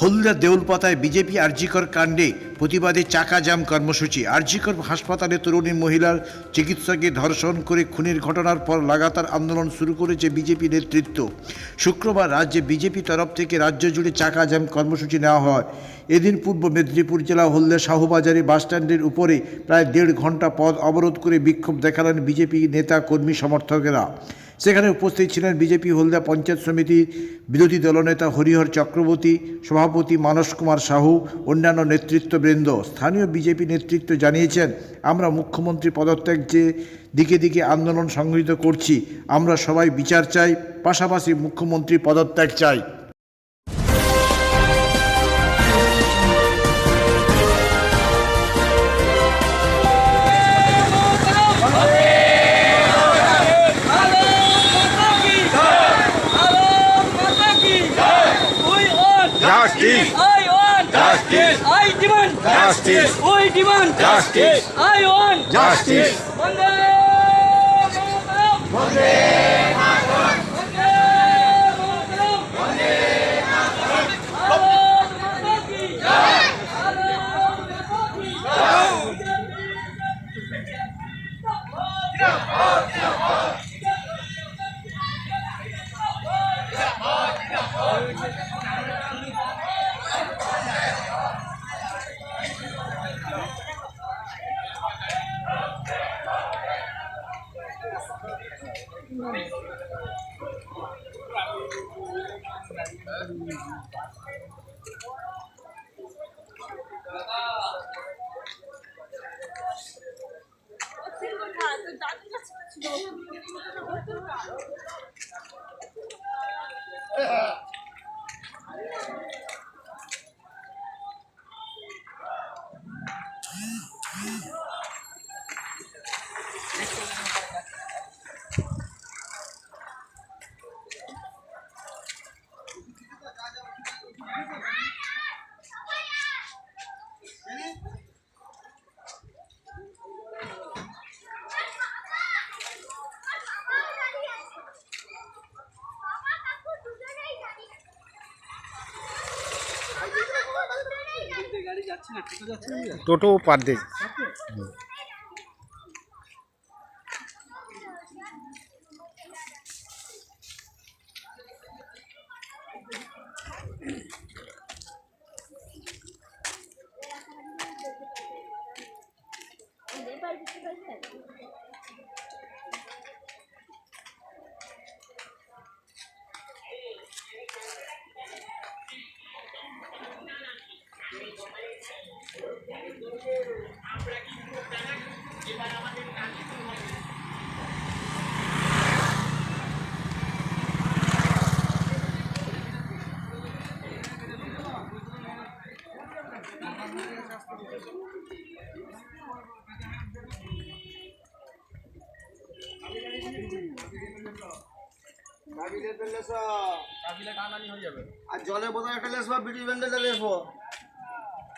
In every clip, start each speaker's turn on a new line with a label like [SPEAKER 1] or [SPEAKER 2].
[SPEAKER 1] হলদিয়া দেউলপাতায় BJP RG Kar কাণ্ডে প্রতিবাদে চাকা জাম কর্মসূচি। আরজিকর হাসপাতালে তরুণী মহিলার চিকিৎসককে ধর্ষণ করে খুনের ঘটনার পর লাগাতার আন্দোলন শুরু করেছে বিজেপি নেতৃত্ব। শুক্রবার রাজ্যে বিজেপি তরফ থেকে রাজ্য জুড়ে চাকা জাম কর্মসূচি নেওয়া হয়। এদিন পূর্ব মেদিনীপুর জেলা হলদিয়া শাহবাজারে বাসস্ট্যান্ডের উপরে প্রায় দেড় ঘণ্টা পথ অবরোধ করে বিক্ষোভ দেখালেন বিজেপি নেতা কর্মী সমর্থকেরা। সেখানে উপস্থিত ছিলেন বিজেপি হলদা পঞ্চায়েত সমিতি বিরোধী দলনেতা হরিহর চক্রবর্তী, সভাপতি মানস কুমার সাহু, অন্যান্য নেতৃত্ববৃন্দ। স্থানীয় বিজেপি নেতৃত্ব জানিয়েছেন, আমরা মুখ্যমন্ত্রী পদত্যাগ যে দিকে দিকে আন্দোলন সংগঠিত করছি, আমরা সবাই বিচার চাই, পাশাপাশি মুখ্যমন্ত্রী পদত্যাগ চাই।
[SPEAKER 2] I want
[SPEAKER 3] justice.
[SPEAKER 2] I demand
[SPEAKER 3] justice.
[SPEAKER 2] We demand
[SPEAKER 3] justice.
[SPEAKER 2] I want
[SPEAKER 3] justice.
[SPEAKER 2] Vande One day. Yeah.
[SPEAKER 3] টোটো পার দিয়ে
[SPEAKER 4] আর জলের বোতল একটা লেসবো বিড়ি ব্যান্ডেলটা লেসবো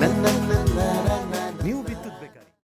[SPEAKER 5] na na na